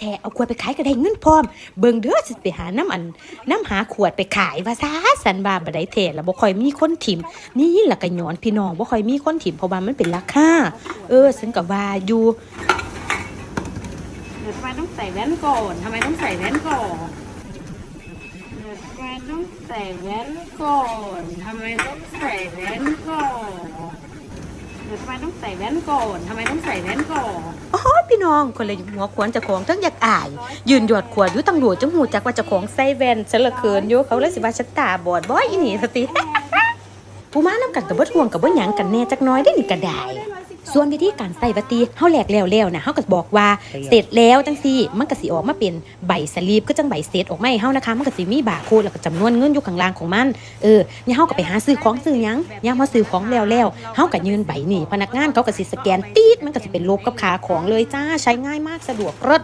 แท้เอาขวดไปขายก็ได้เงินพร้อม เบิ่งเด้อสิไปหาน้ำอัน น้ำหาขวดไปขายว่าซาสันบาบ่ได้แท้แล้วบ่ค่อยมีคนถิ่ม นี่ล่ะก็ย้อนพี่น้องบ่ค่อยมีคนถิ่มเพราะว่ามันเป็นราคาเออฉันก็ว่าอยู่ทำไมต้องใส่แว่นก่อน ทำไมต้องใส่แว่นก่อนทำไมต้องใส่แว่นก่อน ทำไมต้องใส่แว่นก่อนทำไมต้องใส่แว่นก่อน ทำไมต้องใส่แว่นก่อน โอ้ยพี่ น้องคนเลยหัวขวนจะของทั้งอยากอาย ยืนหยอดขวดอยู่ตังหลวจจังหูจักว่าจะของใส่แวนฉันละเคินอยู่เขาเลยสิว่าฉันตาบอดบ่อีนี่สติผู้มานํกันกับบ่ทวงกับบ่หยังกันแน่จักน้อยได้นี่ก็ได้ ส่วนวิธีการใส่วัตตีเฮาแหลกแล้วแล้วนะเฮาก็บอกว่าเสร็จแล้วจังซี่มันก็สิออกมาเป็นใบสลีปก็จังใบเสร็จออกมาให้เฮานะคะ มันก็สิมีบาร์โค้ดแล้วก็จำนวนเงินอยู่ข้างล่างของมันเออเนี่ยเฮาก็ไปหาซื้อของซื้อหยังยามเฮาซื้อของแล้วแล้วเฮาก็ยืนใบนี่พนักงานเขาก็สิสแกนตีดมันก็สิเป็นลบกับขาของเลยจ้าใช้ง่ายมากสะดวกรด